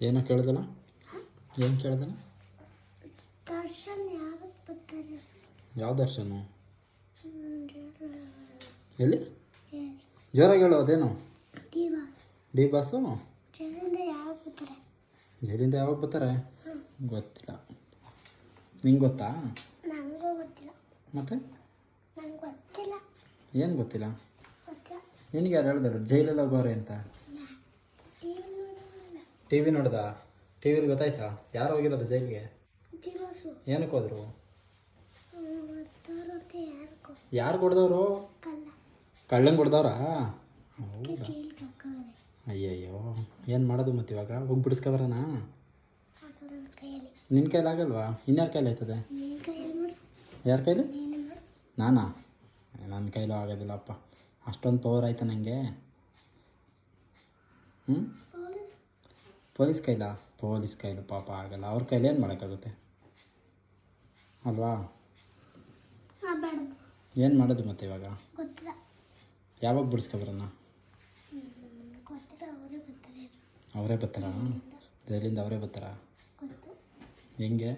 ಏನೋ ಕೇಳ್ದಲ್ಲ ಏನು ಕೇಳ್ದಲ್ಲ ದರ್ಶನ್ ಯಾವತ್ತು ಬರ್ತಾರೆ? ಯಾವ ದರ್ಶನ? ಎಲ್ಲಿ? ಜ್ವರ ಜೋರಾಗಿ ಹೇಳು ಅದೇನು? D boss. ಜೈಲಿಂದ ಯಾವಾಗ ಬರ್ತಾರೆ? ಗೊತ್ತಿಲ್ಲ. ನಿಂಗೆ ಗೊತ್ತಾ? ಮತ್ತೆ? ಏನು ಗೊತ್ತಿಲ್ಲ? ನಿನಗೆ ಯಾರು ಹೇಳಿದ್ರು ಜೈಲಲ್ಲಿ ಹೋಗೋರೆ ಅಂತ. ಟಿ ವಿ ನೋಡ್ದ? ಟಿ ವಿಲಿ ಗೊತ್ತಾಯ್ತಾ? ಯಾರು ಹೋಗಿರೋದು ಜೈಲಿಗೆ? ಏನಕ್ಕೆ ಹೋದ್ರು? ಯಾರು ಕೊಡ್ದವ್ರು? ಕಳ್ಳಂಗೆ ಕೊಡ್ದವ್ರಾ? ಜೈಲ್ಗೆ ಅಯ್ಯಯ್ಯೋ ಏನು ಮಾಡೋದು ಮತ್ತೆ ಇವಾಗ? ಹೋಗಿ ಬಿಡಿಸ್ಕೊಬರೋಣ ನಿನ್ನ ಕೈಲಿ ಆಗಲ್ವಾ? ಇನ್ಯಾರ ಕೈಲಿ ಆಯ್ತದೆ? ಯಾರ ಕೈಲಿ? ನಾನಾ ನನ್ನ ಕೈಲೂ ಆಗೋದಿಲ್ಲಪ್ಪ ಅಷ್ಟೊಂದು ಪವರ್ ಆಯ್ತಾ ನನಗೆ ಹ್ಞೂ ಪೊಲೀಸ್ ಕೈಲ ಪೊಲೀಸ್ ಕೈಲಿ ಪಾಪ ಆಗಲ್ಲ ಅವ್ರ ಕೈಲಿ ಏನು ಮಾಡೋಕ್ಕಾಗುತ್ತೆ? ಅಲ್ವಾ? ಏನು ಮಾಡೋದು ಮತ್ತೆ ಇವಾಗ? ಯಾವಾಗ ಬಿಡಿಸ್ಕೊಬರೋಣ? ಅವರೇ ಬರ್ತಾರಾ. ಜೈಲಿಂದ ಅವರೇ ಬರ್ತಾರಾ? ಹೆಂಗೆ?